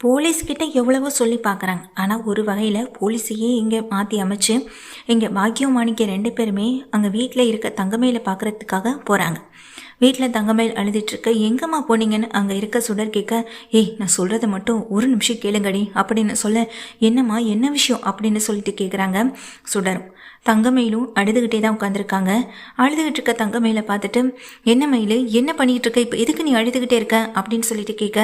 போலீஸ்கிட்ட எவ்வளவோ சொல்லி பார்க்குறாங்க. ஆனால் ஒரு வகையில் போலீஸையே இங்கே மாற்றி அமைச்சு இங்கே பாக்கியம் மாணிக்க ரெண்டு பேருமே அங்கே வீட்டில் இருக்க தங்கமையில் பார்க்குறதுக்காக போகிறாங்க வீட்டில் தங்கமேல் அழுதுட்டுருக்க எங்கேம்மா எங்கம்மா போனீங்கன்னு அங்கே இருக்க சுடர் கேட்க ஏய் நான் சொல்கிறத மட்டும் ஒரு நிமிஷம் கேளுங்கடி அப்படின்னு சொல்ல என்னம்மா என்ன விஷயம்? அப்படின்னு சொல்லிட்டு கேட்குறாங்க சுடரும். தங்கமயிலும் அழுதுகிட்டே தான் உட்காந்துருக்காங்க அழுதுகிட்டு இருக்க தங்கமயில பார்த்துட்டு என்ன மயில் என்ன பண்ணிகிட்டு இருக்க இப்போ எதுக்கு நீ அழுதுகிட்டே இருக்க? அப்படின்னு சொல்லிட்டு கேட்க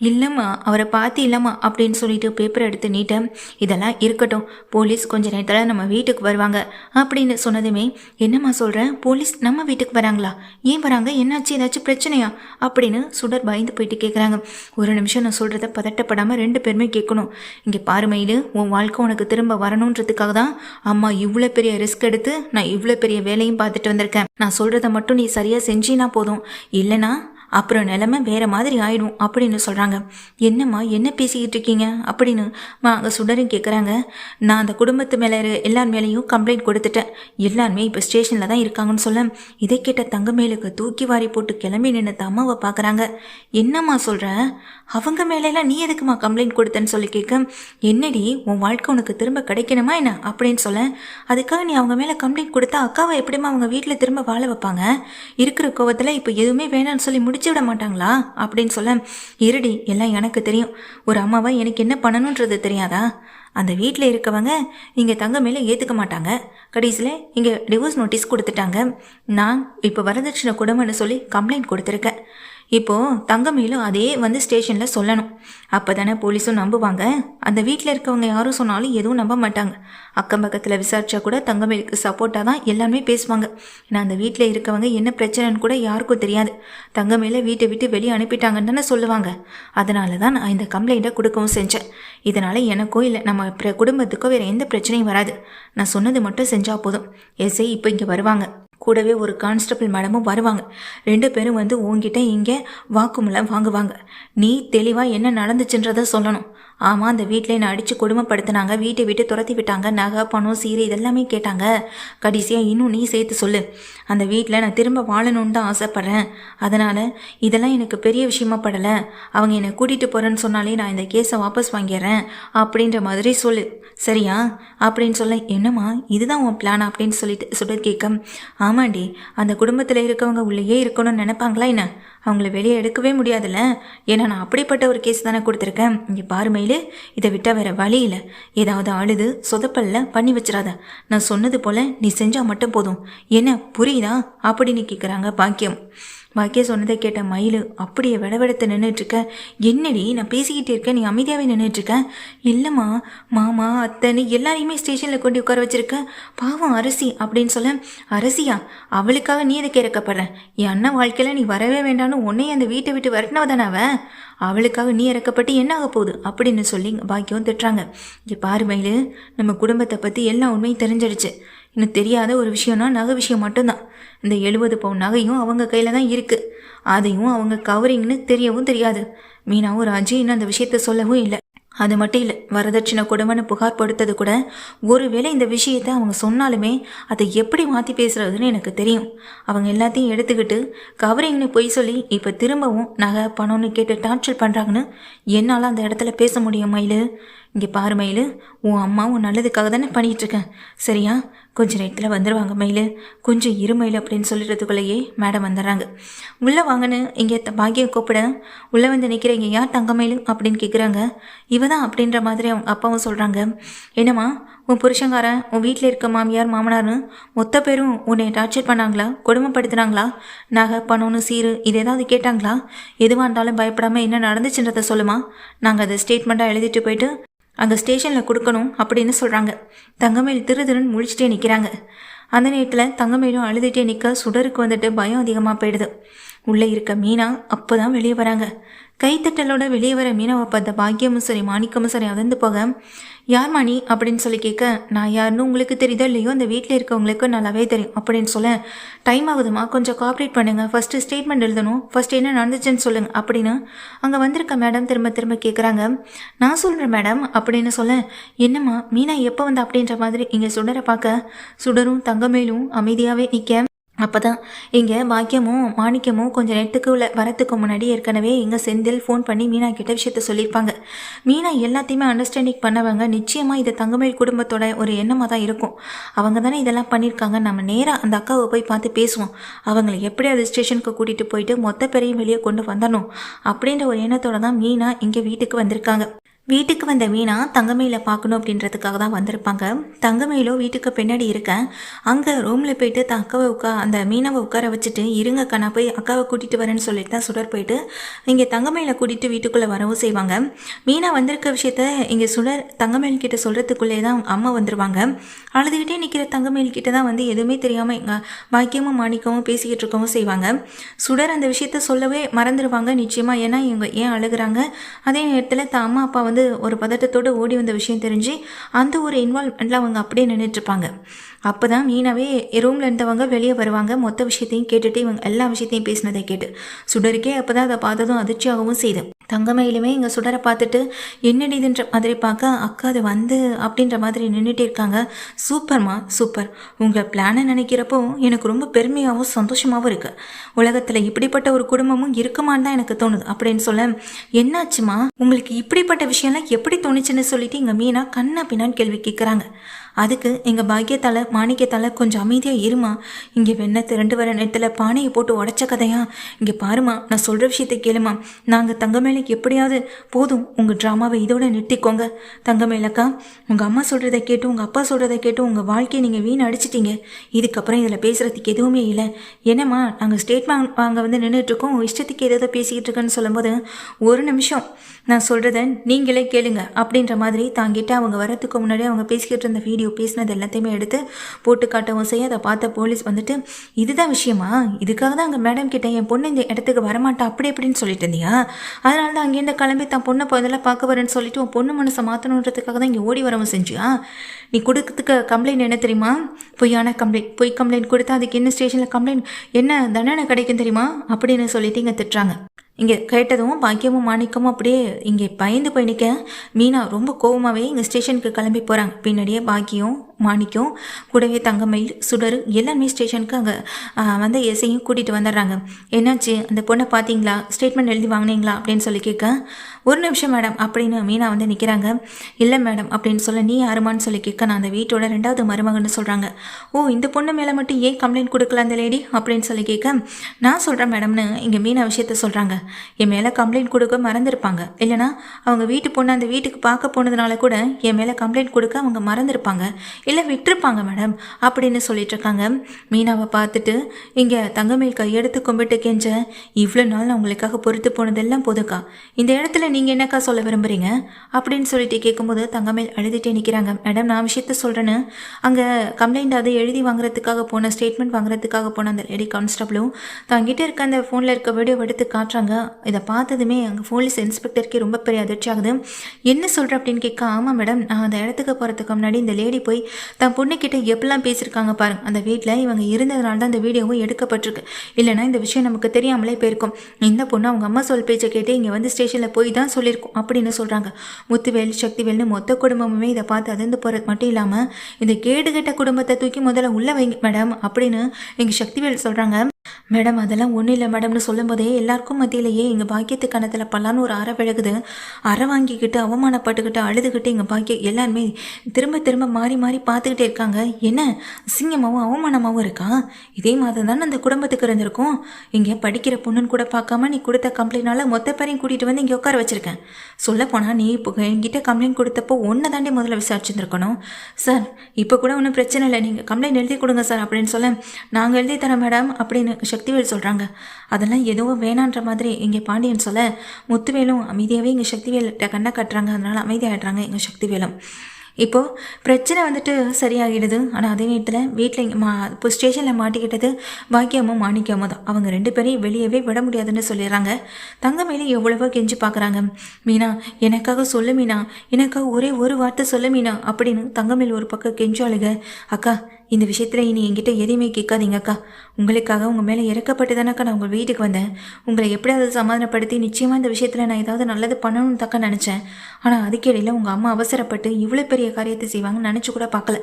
இல்லைம்மா அவரை பார்த்து இல்லைம்மா அப்படின்னு சொல்லிட்டு பேப்பர் எடுத்து நீட்ட இதெல்லாம் இருக்கட்டும் போலீஸ் கொஞ்ச நேரத்தில் நம்ம வீட்டுக்கு வருவாங்க அப்படின்னு சொன்னதுமே என்னம்மா சொல்கிறேன் போலீஸ் நம்ம வீட்டுக்கு வராங்களா? ஏன் வராங்க? என்னாச்சு? ஏதாச்சும் பிரச்சனையா? அப்படின்னு சுடர் பயந்து போயிட்டு கேட்குறாங்க ஒரு நிமிஷம் நான் சொல்கிறத பதட்டப்படாமல் ரெண்டு பேருமே கேட்கணும் இங்கே பாரு மயில் உன் வாழ்க்கை உனக்கு திரும்ப வரணுன்றதுக்காக தான் அம்மா இவ்வளோ பெரிய ரிஸ்க் எடுத்து நான் இவ்வளோ பெரிய வேலையும் பார்த்துட்டு வந்திருக்கேன். நான் சொல்கிறத மட்டும் நீ சரியாக செஞ்சினா போதும். இல்லைனா அப்புறம் நிலைமை வேற மாதிரி ஆயிடும் அப்படின்னு சொல்கிறாங்க என்னம்மா என்ன பேசிக்கிட்டு இருக்கீங்க? அப்படின்னு அங்கே சுடரும் கேட்குறாங்க நான் அந்த குடும்பத்து மேலே எல்லார் மேலேயும் கம்ப்ளைண்ட் கொடுத்துட்டேன். எல்லாருமே இப்போ ஸ்டேஷனில் தான் இருக்காங்கன்னு சொல்ல இதை கேட்ட தங்கமேலுக்கு தூக்கி வாரி போட்டு கிளம்பி நின்று அம்மாவை பார்க்குறாங்க என்னம்மா சொல்கிற அவங்க மேலெல்லாம் நீ எதுக்குமா கம்ப்ளைண்ட் கொடுத்தேன்னு சொல்லி கேட்க என்னடி உன் வாழ்க்கை உனக்கு திரும்ப கிடைக்கணுமா என்ன? அப்படின்னு சொல்ல அதுக்காக நீ அவங்க மேலே கம்ப்ளைண்ட் கொடுத்தா அக்காவை எப்படிமா அவங்க வீட்டில் திரும்ப வாழ வைப்பாங்க? இருக்கிற கோவத்தில் இப்போ எதுவுமே வேணாம்னு சொல்லி முடி பிடிச்சி விட மாட்டாங்களா அப்படின்னு சொல்ல இருடி எல்லாம் எனக்கு தெரியும். ஒரு அம்மாவை எனக்கு என்ன பண்ணணுன்றது தெரியாதா? அந்த வீட்டில் இருக்கவங்க இங்கே தங்க மேலே ஏற்றுக்க மாட்டாங்க. கடைசியில் இங்கே டிவோர்ஸ் நோட்டீஸ் கொடுத்துட்டாங்க. நான் இப்போ வரதட்சணை குடும்பம்னு சொல்லி கம்ப்ளைண்ட் கொடுத்துருக்கேன். இப்போது தங்கமேலும் அதே வந்து ஸ்டேஷனில் சொல்லணும். அப்போ தானே போலீஸும் நம்புவாங்க. அந்த வீட்டில் இருக்கவங்க யாரும் சொன்னாலும் எதுவும் நம்ப மாட்டாங்க. அக்கம் பக்கத்தில் விசாரிச்சா கூட தங்கமேலுக்கு சப்போர்ட்டாக தான் எல்லாமே பேசுவாங்க. ஏன்னா அந்த வீட்டில் இருக்கவங்க என்ன பிரச்சனைன்னு கூட யாருக்கும் தெரியாது. தங்கமேல வீட்டை விட்டு வெளியே அனுப்பிட்டாங்கன்னு தானே சொல்லுவாங்க. அதனால தான் நான் இந்த கம்ப்ளைண்ட்டை கொடுக்கவும் செஞ்சேன். இதனால் எனக்கோ இல்லை நம்ம குடும்பத்துக்கோ வேறு எந்த பிரச்சனையும் வராது. நான் சொன்னது மட்டும் செஞ்சால் போதும். எஸ்ஐ இப்போ இங்கே வருவாங்க. கூடவே ஒரு கான்ஸ்டபிள் மேடமும் வருவாங்க. ரெண்டு பேரும் வந்து உங்ககிட்ட இங்கே வாக்குமூலம் வாங்குவாங்க. நீ தெளிவாக என்ன நடந்துச்சுன்றத சொல்லணும். ஆமாம் அந்த வீட்டில் என்னை அடித்து கொடுமைப்படுத்தினாங்க வீட்டை விட்டு துரத்தி விட்டாங்க நகை பணம் சீரை இதெல்லாமே கேட்டாங்க. கடைசியாக இன்னும் நீ சேர்த்து சொல்லு. அந்த வீட்டில் நான் திரும்ப வாழணும்னு தான் ஆசைப்பட்றேன். அதனால் இதெல்லாம் எனக்கு பெரிய விஷயமா படலை. அவங்க என்னை கூட்டிகிட்டு போகிறேன்னு சொன்னாலே நான் இந்த கேஸை வாபஸ் வாங்கிடுறேன். அப்படின்ற மாதிரி சொல்லு. சரியா? அப்படின்னு சொல்ல என்னம்மா இதுதான் உன் பிளான் அப்படின்னு சொல்லிட்டு சுடர் கேட்க ஆமாண்டி அந்த குடும்பத்தில் இருக்கவங்க உள்ளேயே இருக்கணும்னு நினைப்பாங்களா என்ன? அவங்கள வெளியே எடுக்கவே முடியாதுல்ல. ஏன்னா நான் அப்படிப்பட்ட ஒரு கேஸ் தானே கொடுத்துருக்கேன். இங்கே பாருமையிலே இதை விட்டால் வேற வழி இல்லை. ஏதாவது அழுது சொதப்பல்ல பண்ணி வச்சிடாத நான் சொன்னது போல நீ செஞ்சால் மட்டும் போதும். என்ன புரியுதா? அப்படின்னு கேட்குறாங்க பாக்கியம். மகே சொன்னதை கேட்ட மயில் அப்படியே விடவெடுத்து நின்றுட்டுருக்க என்னடி நான் பேசிக்கிட்டே இருக்கேன் நீ அமைதியாகவே நின்றுட்டுருக்க இல்லைம்மா மாமா அத்தைன்னு எல்லாரையுமே ஸ்டேஷனில் கொண்டு உட்கார வச்சிருக்க. பாவம் அரசி அப்படின்னு சொல்ல அரசியா அவளுக்காக நீ எதுக்கு இறக்கப்படுற? என் அண்ணன் வாழ்க்கையில் நீ வரவே வேண்டாம்னு உன்னையே அந்த வீட்டை விட்டு வரட்டினவ தானே அவன் அவளுக்காக நீ இறக்கப்பட்டு என்ன ஆக போகுது? அப்படின்னு சொல்லி பாக்கியம் திட்டுறாங்க. இங்கே பாரு மயில் நம்ம குடும்பத்தை பற்றி எல்லா உண்மையும் தெரிஞ்சிடுச்சு. இன்னும் தெரியாத ஒரு விஷயம்னா நகை விஷயம் மட்டும்தான். இந்த எழுபது பவுன் நகையும் அவங்க கையில் தான் இருக்குது அதையும் அவங்க கவரிங்னு தெரியவும் தெரியாது. மீனாவும் ராஜின்னு அந்த விஷயத்த சொல்லவும் இல்லை. அது மட்டும் இல்லை வரதட்சணை கொடுமைன்னு புகார் படுத்தது கூட ஒருவேளை இந்த விஷயத்தை அவங்க சொன்னாலுமே அதை எப்படி மாற்றி பேசுகிறதுன்னு எனக்கு தெரியும். அவங்க எல்லாத்தையும் எடுத்துக்கிட்டு கவரிங்னு பொய் சொல்லி இப்போ திரும்பவும் நகை பணம்னு கேட்டு டார்ச்சர் பண்ணுறாங்கன்னு என்னால் அந்த இடத்துல பேச முடியும் மயில்? இங்கே பாரு மயில். உன் அம்மா உன் நல்லதுக்காக தானே பண்ணிகிட்ருக்கேன் சரியா? கொஞ்ச நேரத்தில் வந்துடுவாங்க மயில் கொஞ்சம் இரு மயில் அப்படின்னு சொல்லிடுறதுக்குள்ளேயே மேடம் வந்துடுறாங்க. உள்ளே வாங்கன்னு இங்கே பாக்கியம் கூப்பிட. உள்ளே வந்து நிற்கிறீங்க யார் தங்கமயில் அப்படின்னு கேட்குறாங்க இவ தான் அப்படின்ற மாதிரி அவங்க அப்பாவும் சொல்கிறாங்க என்னம்மா உன் புருஷங்காரன் உன் வீட்டில் இருக்க மாமியார் மாமனார்னு மொத்த பேரும் உன்னை டார்ச்சர் பண்ணாங்களா? கொடுமைப்படுத்தினாங்களா? நகை பணம்னு சீரு இது ஏதாவது கேட்டாங்களா? எதுவாக இருந்தாலும் பயப்படாமல் என்ன நடந்துச்சுன்றதை சொல்லுமா? நாங்கள் அதை ஸ்டேட்மெண்ட்டாக எழுதிட்டு போயிட்டு அங்கே ஸ்டேஷனில் கொடுக்கணும் அப்படின்னு சொல்கிறாங்க தங்கமேல் திரு திருன்னு முழிச்சிட்டே நிற்கிறாங்க அந்த நேரத்தில் தங்கமேலும் அழுதுகிட்டே நிற்க சுடருக்கு வந்துட்டு பயம் அதிகமாக போயிடுது. உள்ளே இருக்க மீனா அப்போ தான் வெளியே வராங்க. கைத்தட்டலோட வெளியே வர மீனாவை பார்த்த பாக்கியமும் சரி மாணிக்கமும் சரி அதிர்ந்து போக யார் மணி? அப்படின்னு சொல்லி கேட்க நான் யாருன்னு உங்களுக்கு தெரியுதோ இல்லையோ அந்த வீட்டில் இருக்கவங்களுக்கு நல்லாவே தெரியும் அப்படின்னு சொல்ல டைம் ஆகுதுமா கொஞ்சம் கோஆப்ரேட் பண்ணுங்கள் ஃபஸ்ட்டு ஸ்டேட்மெண்ட் எழுதணும். ஃபஸ்ட் என்ன நடந்துச்சுன்னு சொல்லுங்கள் அப்படின்னு அங்கே வந்திருக்க மேடம் திரும்ப திரும்ப கேட்குறாங்க நான் சொல்கிறேன் மேடம் அப்படின்னு சொல்ல என்னம்மா மீனா எப்போ வந்த? அப்படின்ற மாதிரி இங்கே சுடரை பார்க்க சுடரும் தங்கமேலும் அமைதியாகவே நிற்க அப்போ தான் இங்கே பாக்கியமும் மாணிக்கமும் கொஞ்சம் நேரத்துக்கு உள்ள வரத்துக்கு முன்னாடி ஏற்கனவே இங்கே செந்தில் ஃபோன் பண்ணி மீனா கிட்ட விஷயத்த சொல்லியிருப்பாங்க. மீனா எல்லாத்தையுமே அண்டர்ஸ்டாண்டிங் பண்ணவங்க நிச்சயமாக இது தங்கமயில் குடும்பத்தோட ஒரு எண்ணமாக தான் இருக்கும். அவங்க தானே இதெல்லாம் பண்ணியிருக்காங்க. நம்ம நேராக அந்த அக்காவை போய் பார்த்து பேசுவோம். அவங்களை எப்படி அது ஸ்டேஷனுக்கு கூட்டிகிட்டு போயிட்டு மொத்த பேரையும் வெளியே கொண்டு வந்தணும் அப்படின்ற ஒரு எண்ணத்தோட தான் மீனா இங்கே வீட்டுக்கு வந்திருக்காங்க. வீட்டுக்கு வந்த மீனா தங்கமயில பார்க்கணும் அப்படின்றதுக்காக தான் வந்திருப்பாங்க. தங்கமயிலோ வீட்டுக்கு பின்னாடி இருக்கேன் அங்கே ரூமில் போயிட்டு த அக்காவை உட்கா அந்த மீனாவை உட்கார வச்சுட்டு இருங்க அக்கா நான் போய் அக்காவை கூட்டிகிட்டு வரேன்னு சொல்லிட்டு தான் சுடர் போயிட்டு இங்கே தங்கமயில கூட்டிகிட்டு வீட்டுக்குள்ளே வரவும் செய்வாங்க. மீனா வந்திருக்க விஷயத்த இங்கே சுடர் தங்கமயில் கிட்ட சொல்கிறதுக்குள்ளே தான் அம்மா வந்துருவாங்க. அழுதுகிட்டே நிற்கிற தங்கமயில் கிட்ட தான் வந்து எதுவுமே தெரியாமல் எங்கள் பாக்கியமும் மாணிக்கவும் பேசிக்கிட்டு இருக்கவும் செய்வாங்க. சுடர் அந்த விஷயத்த சொல்லவே மறந்துடுவாங்க நிச்சயமாக ஏன்னா இவங்க ஏன் அழுகுறாங்க? அதே நேரத்தில் தான் அம்மா அப்பா வந்து ஒரு பதட்டத்தோடு ஓடி வந்த விஷயம் தெரிஞ்சு அந்த ஒரு இன்வால்மெண்ட்டில் அவங்க அப்படியே நின்றுட்டுருப்பாங்க அப்போ தான் மீனாவே ரூமில் இருந்தவங்க வெளியே வருவாங்க. மொத்த விஷயத்தையும் கேட்டுட்டு இவங்க எல்லா விஷயத்தையும் பேசினதை கேட்டு. சுடருக்கே அப்போ தான் அதை பார்த்ததும் அதிர்ச்சியாகவும் செய்து. தங்கமயிலுமே இங்கே சுடரை பார்த்துட்டு என்னடி இதுன்ற மாதிரி பார்க்க? அக்கா அது வந்து அப்படின்ற மாதிரி நின்றுட்டே இருக்காங்க. சூப்பர்மா சூப்பர். உங்கள் பிளானை நினைக்கிறப்போ எனக்கு ரொம்ப பெருமையாகவும் சந்தோஷமாகவும் இருக்குது உலகத்தில் இப்படிப்பட்ட ஒரு குடும்பமும் இருக்குமான்னு தான் எனக்கு தோணுது. அப்படின்னு சொல்ல என்னாச்சுமா? உங்களுக்கு இப்படிப்பட்ட விஷயம்லாம் எப்படி தோணுச்சுன்னு சொல்லிட்டு எங்கள் மீனா கண்ணா பின்னான்னு கேள்வி கேட்குறாங்க அதுக்கு எங்கள் பாக்கியத்தால் மாணிக்கத்தால் கொஞ்சம் அமைதியாக இருமா. இங்கே வெண்ண திரண்டு வர நேரத்தில் பானையை போட்டு உடச்ச கதையா? இங்கே பாருமா நான் சொல்கிற விஷயத்தை கேளுமா. நாங்கள் தங்கமேலைக்கு எப்படியாவது போதும் உங்கள் ட்ராமாவை இதோட நிறுத்திக்கோங்க. தங்கமேலக்கா உங்கள் அம்மா சொல்கிறத கேட்டு உங்கள் அப்பா சொல்கிறத கேட்டு உங்கள் வாழ்க்கையை நீங்கள் வீண் அடிச்சிட்டீங்க. இதுக்கப்புறம் இதில் பேசுகிறதுக்கு எதுவுமே இல்லை. என்னம்மா நாங்கள் ஸ்டேட்மெண்ட் வாங்க வந்து நின்றுட்டுருக்கோம் இஷ்டத்துக்கு ஏதோ பேசிக்கிட்டு இருக்கேன்னு சொல்லும்போது ஒரு நிமிஷம் நான் சொல்கிறத நீங்களே கேளுங்க அப்படின்ற மாதிரி தாங்கிட்டு அவங்க வரத்துக்கு முன்னாடி அவங்க பேசிக்கிட்டு இருந்த வீடியோ பேசினது எல்லாத்தையுமே எடுத்து போட்டு காட்டவும் செய்ய அதை பார்த்த போலீஸ் வந்துட்டு இதுதான் விஷயமா? இதுக்காக தான் அங்கே மேடம் கிட்டே என் பொண்ணு இந்த இடத்துக்கு வரமாட்டா? அப்படி இப்படின்னு சொல்லிட்டு இருந்தியா? அதனால தான் அங்கேருந்து கிளம்பி தான் பொண்ணை முதல்ல பார்க்க வரேன்னு சொல்லிட்டு உன் பொண்ணு மனசை மாற்றணுன்றதுக்காக தான் இங்கே ஓடி வரவும் செஞ்சியா? நீ கொடுக்கறதுக்கு கம்ப்ளைண்ட் என்ன தெரியுமா? பொய்யான கம்ப்ளைண்ட் பொய் கம்ப்ளைண்ட் கொடுத்தா அதுக்கு என்ன ஸ்டேஷனில் கம்ப்ளைண்ட் என்ன தண்டனை கிடைக்கும் தெரியுமா? அப்படின்னு சொல்லிட்டு இங்கே திட்டுறாங்க. இங்கே கேட்டதும் பாக்கியமும் மாணிக்கமும் அப்படியே இங்கே பயந்து போய் நிற்க மீனா ரொம்ப கோவமாகவே இங்கே ஸ்டேஷனுக்கு கிளம்பி போகிறாங்க பின்னாடியே பாக்கியம் மாணிக்கம் கூடவே தங்கமயில் சுடர் எல்லாமே ஸ்டேஷனுக்கு அங்கே வந்து எசையும் கூட்டிகிட்டு வந்துடுறாங்க. என்னாச்சு? அந்த பொண்ணை பார்த்தீங்களா ஸ்டேட்மெண்ட் எழுதி வாங்கினீங்களா? அப்படின்னு சொல்லி கேட்க ஒரு நிமிஷம் மேடம் அப்படின்னு மீனா வந்து நிற்கிறாங்க இல்லை மேடம் அப்படின்னு சொல்ல நீ யாருமான்னு சொல்லி கேட்க நான் அந்த வீட்டோட ரெண்டாவது மருமகன்னு சொல்கிறாங்க ஓ இந்த பொண்ணு மேலே மட்டும் ஏன் கம்ப்ளைண்ட் கொடுக்கல அந்த லேடி அப்படின்னு சொல்லி கேட்க நான் சொல்கிறேன் மேடம்னு இங்கே மீனா விஷயத்த சொல்கிறாங்க என் மேலே கம்ப்ளைண்ட் கொடுக்க மறந்துருப்பாங்க. இல்லைனா அவங்க வீட்டு பொண்ணு அந்த வீட்டுக்கு பார்க்க போனதுனால கூட என் மேலே கம்ப்ளைண்ட் கொடுக்க அவங்க மறந்துருப்பாங்க. இல்லை விட்டுருப்பாங்க மேடம் அப்படின்னு சொல்லிட்டு இருக்காங்க மீனாவை பார்த்துட்டு இங்கே தங்கமேல் கையெடுத்து கும்பிட்டு கெஞ்ச இவ்வளோ நாள் நான் உங்களுக்காக பொறுத்து போனதெல்லாம் போதுக்கா. இந்த இடத்துல நீங்கள் என்னக்கா சொல்ல விரும்புகிறீங்க அப்படின்னு சொல்லிட்டு கேட்கும்போது தங்கமேல் அழுதுகிட்டே நிற்கிறாங்க மேடம் நான் விஷயத்த சொல்கிறேன்னு அங்கே கம்ப்ளைண்ட் அது எழுதி வாங்குறதுக்காக போன ஸ்டேட்மெண்ட் வாங்குறதுக்காக போன அந்த லேடி கான்ஸ்டபிளும் தங்கிட்ட இருக்க அந்த ஃபோனில் இருக்க வீடியோ எடுத்து காட்டுறாங்க. இதை பார்த்ததுமே அங்கே போலீஸ் இன்ஸ்பெக்டருக்கே ரொம்ப பெரிய அதிர்ச்சி ஆகுது என்ன சொல்கிற அப்படின்னு கேட்க ஆமாம் மேடம். நான் அந்த இடத்துக்கு போகிறதுக்கு முன்னாடி இந்த லேடி போய் தன் பொண்ணுக்கிட்ட எப்படிலாம் பேசியிருக்காங்க பாருங்க அந்த வீட்டில் இவங்க இருந்ததுனால தான் அந்த வீடியோவும் எடுக்கப்பட்டிருக்கு. இல்லைனா இந்த விஷயம் நமக்கு தெரியாமலே போயிருக்கும். இந்த பொண்ணு அவங்க அம்மா சொல் பேச்சை கேட்டு இங்கே வந்து ஸ்டேஷனில் போய் தான் சொல்லியிருக்கோம் அப்படின்னு சொல்கிறாங்க முத்துவேல் சக்திவேல்னு மொத்த குடும்பமுமே இதை பார்த்து அதிர்ந்து போகிறது மட்டும் இல்லாமல் இந்த கேடுகட்ட குடும்பத்தை தூக்கி முதல்ல உள்ளே வைங்க மேடம் அப்படின்னு எங்கள் சக்திவேல் சொல்கிறாங்க மேடம் அதெல்லாம் ஒன்றும் இல்லை மேடம்னு சொல்லும்போதே எல்லாருக்கும் மத்தியிலேயே எங்கள் பாக்கியத்து கணத்தில் பல்லான்னு ஒரு அறை விழுகுது. அறை வாங்கிக்கிட்டு அவமானப்பட்டுக்கிட்டு அழுதுகிட்டு எங்கள் பாக்கியம் எல்லாருமே திரும்ப திரும்ப மாறி மாறி பார்த்துக்கிட்டே இருக்காங்க. என்ன? அசிங்கமாகவும் அவமானமாகவும் இருக்கா? இதே மாதிரி தானே அந்த குடும்பத்துக்கு இருந்திருக்கும். இங்கே படிக்கிற பொண்ணுன்னு கூட பார்க்காம நீ கொடுத்த கம்ப்ளைண்ட்னால மொத்த பேரையும் கூட்டிகிட்டு வந்து இங்கே உட்கார வச்சிருக்கேன். சொல்லப்போனால் நீ இப்போ என்கிட்ட கம்ப்ளைண்ட் கொடுத்தப்போ ஒன்றை தாண்டி முதல்ல விசாரிச்சிருந்துருக்கணும். சார் இப்போ கூட ஒன்றும் பிரச்சனை இல்லை. நீங்கள் கம்ப்ளைண்ட் எழுதி கொடுங்க சார் அப்படின்னு சொல்ல நாங்கள் எழுதி தரோம் மேடம் அப்படின்னு சக்திவேல் சொல்கிறாங்க அதெல்லாம் எதுவும் வேணான்ற மாதிரி இங்கே பாண்டியன் சொல்ல முத்துவேலும் அமைதியாகவே இங்கே சக்திவேல்கிட்ட கண்ணை கட்டுறாங்க. அதனால் அமைதியாகிடுறாங்க எங்கள் சக்திவேலும். இப்போது பிரச்சனை வந்துட்டு சரியாகிடுது. ஆனால் அதே நேரத்தில் வீட்டில் மா இப்போ ஸ்டேஷனில் மாட்டிக்கிட்டது பாக்கியமும் மாணிக்கமும் தான். அவங்க ரெண்டு பேரையும் வெளியவே விட முடியாதுன்னு சொல்லிடுறாங்க. தங்கமேலே எவ்வளவோ கெஞ்சி பார்க்குறாங்க மீனா எனக்காக சொல்லு மீனா. எனக்காக ஒரே ஒரு வார்த்தை சொல்லு மீனா. அப்படின்னு தங்கமேல் ஒரு பக்கம் கெஞ்சாளுங்க அக்கா இந்த விஷயத்தில் இனி என்கிட்ட எதையுமே கேட்காதீங்க அக்கா உங்களுக்காக உங்கள் மேலே இறக்கப்பட்டு தானக்கா நான் உங்கள் வீட்டுக்கு வந்தேன். உங்களை எப்படியாவது சமாதானப்படுத்தி நிச்சயமாக இந்த விஷயத்தில் நான் ஏதாவது நல்லது பண்ணணும்னு தாக்கா நினச்சேன். ஆனால் அதுக்கிடையில் உங்கள் அம்மா அவசரப்பட்டு இவ்வளோ பெரிய காரியத்தை செய்வாங்கன்னு நினச்சி கூட பார்க்கல.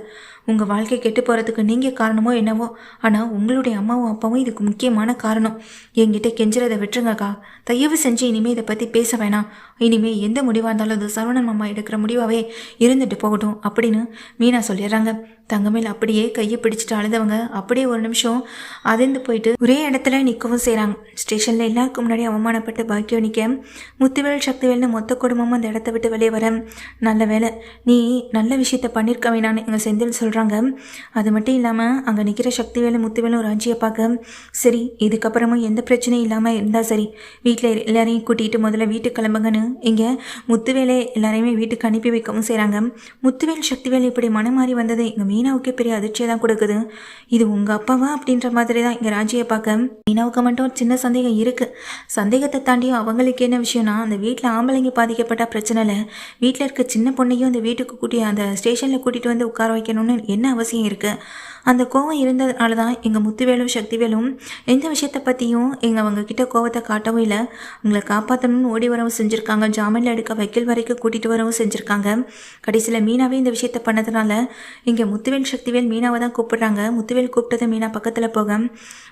உங்கள் வாழ்க்கை கெட்டு போகிறதுக்கு நீங்கள் காரணமோ என்னவோ ஆனால் உங்களுடைய அம்மாவும் அப்பாவும் இதுக்கு முக்கியமான காரணம். என்கிட்ட கெஞ்சுறதை விட்டுருங்கக்கா. தயவு செஞ்சு இனிமேல் இதை பற்றி பேச வேணாம். இனிமேல் எந்த முடிவாக இருந்தாலும் அது சரவணன் மாமா எடுக்கிற முடிவாகவே இருந்துட்டு போகட்டும் அப்படின்னு மீனா சொல்லிடுறாங்க. தங்கமேல் அப்படியே கையை பிடிச்சிட்டு அழுதவங்க அப்படியே ஒரு நிமிஷம் அதிர்ந்து போயிட்டு ஒரே இடத்துல நிற்கவும் செய்கிறாங்க ஸ்டேஷனில் எல்லாருக்கும் முன்னாடி அவமானப்பட்டு பாக்கியம் நிற்க முத்துவேல் சக்திவேல்னு மொத்த குடும்பமும் அந்த இடத்த விட்டு வெளியே வர நல்ல வேலை நீ நல்ல விஷயத்த பண்ணியிருக்க வேணான்னு எங்கள் செந்தில் சொல்கிறாங்க அது மட்டும் இல்லாமல் அங்கே நிற்கிற சக்திவேலும் முத்துவேலும் ஒரு அஞ்சியை பார்க்க சரி இதுக்கப்புறமும் எந்த பிரச்சனையும் இல்லாமல் இருந்தால் சரி. வீட்டில் எல்லாரையும் கூட்டிகிட்டு முதல்ல வீட்டுக்கு கிளம்புங்கன்னு இங்கே முத்துவேலை எல்லாரையுமே வீட்டுக்கு அனுப்பி வைக்கவும் செய்கிறாங்க முத்துவேல் சக்திவேல் இப்படி மனம் மாறி வந்தது எங்கள் மீனாவுக்கே பெரிய அதிர்ச்சியை தான் கொடுக்குது. இது உங்கள் அப்பாவா அப்படின்ற மாதிரி தான் இங்கே ராஜியை பார்க்க. மீனாவுக்கு மட்டும் ஒரு சின்ன சந்தேகம் இருக்குது சந்தேகத்தை தாண்டியும் அவங்களுக்கு என்ன விஷயம்னா அந்த வீட்டில் ஆம்பளைங்க பாதிக்கப்பட்ட பிரச்சனை இல்லை வீட்டில் இருக்க சின்ன பொண்ணையும் அந்த வீட்டுக்கு கூட்டி அந்த ஸ்டேஷனில் கூட்டிகிட்டு வந்து உட்கார வைக்கணும்னு என்ன அவசியம் இருக்குது அந்த கோவம் இருந்ததுனால தான் எங்கள் முத்துவேலும் சக்திவேலும் எந்த விஷயத்தை பற்றியும் எங்கள் அவங்க கிட்ட கோவத்தை காட்டவும் இல்லை. உங்களை காப்பாற்றணும்னு ஓடி வரவும் செஞ்சுருக்காங்க. ஜாமீனில் எடுக்க வக்கீல் வரைக்கும் கூட்டிகிட்டு வரவும் செஞ்சுருக்காங்க. கடைசியில் மீனாவே இந்த விஷயத்த பண்ணதுனால இங்கே முத்துவேல் சக்திவேல் மீனாவை தான் கூப்பிடுறாங்க. முத்துவேல் கூப்பிட்டதை மீனா பக்கத்தில் போக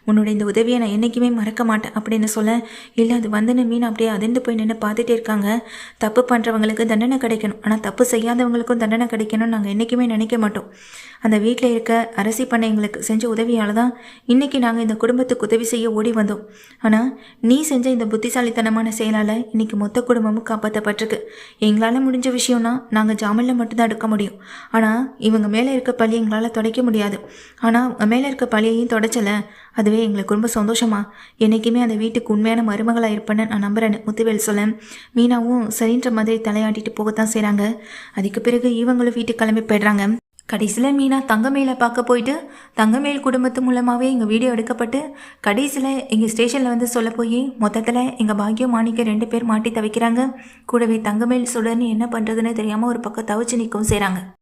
உன்னோட இந்த உதவியை நான் என்றைக்குமே மறக்க மாட்டேன் அப்படின்னு சொல்ல இல்லை அது வந்துன்னு மீனா அப்படியே அதிர்ந்து போய் நின்று பார்த்துட்டே இருக்காங்க. தப்பு பண்ணுறவங்களுக்கு தண்டனை கிடைக்கணும். ஆனால் தப்பு செய்யாதவங்களுக்கும் தண்டனை கிடைக்கணும்னு நாங்கள் என்றைக்குமே நினைக்க மாட்டோம். அந்த வீட்டில் இருக்க அரசி பண்ண எங்களுக்கு செஞ்ச உதவியால் தான் இன்றைக்கி நாங்கள் இந்த குடும்பத்துக்கு உதவி செய்ய ஓடி வந்தோம். ஆனால் நீ செஞ்ச இந்த புத்திசாலித்தனமான செயலால் இன்றைக்கி மொத்த குடும்பம் குடும்பமும் காப்பாற்றப்பட்டிருக்கு எங்களால் முடிஞ்ச விஷயம்னா நாங்கள் ஜாமீனில் மட்டும்தான் எடுக்க முடியும். ஆனால் இவங்க மேலே இருக்க பழி எங்களால் துடைக்க முடியாது. ஆனால் அவங்க மேலே இருக்க பழியையும் தொடச்சலை. அதுவே எங்களுக்கு ரொம்ப சந்தோஷமா. என்றைக்குமே அந்த வீட்டுக்கு உண்மையான மருமகளாக இருப்பேன்னு நான் நம்புறேன்னு முத்துவேல் சொல்ல. மீனாவும் சரின்ற மாதிரி தலையாட்டிட்டு போகத்தான் செய்கிறாங்க அதுக்கு பிறகு இவங்களும் வீட்டுக்கு கிளம்பி போயிடுறாங்க. கடைசியில் மீனா தங்கமேலை பார்க்க போயிட்டு தங்கமேல் குடும்பத்து மூலமாகவே எங்கள் வீடியோ எடுக்கப்பட்டு கடைசியில் எங்கள் ஸ்டேஷனில் வந்து சொல்ல போய் மொத்தத்தில் எங்கள் பாக்கியம் மாணிக்க ரெண்டு பேர் மாட்டி தவிக்கிறாங்க. கூடவே தங்கமேல் சுடர்னு என்ன பண்ணுறதுன்னு தெரியாமல் ஒரு பக்கம் தவிச்சு நிற்கவும் செய்கிறாங்க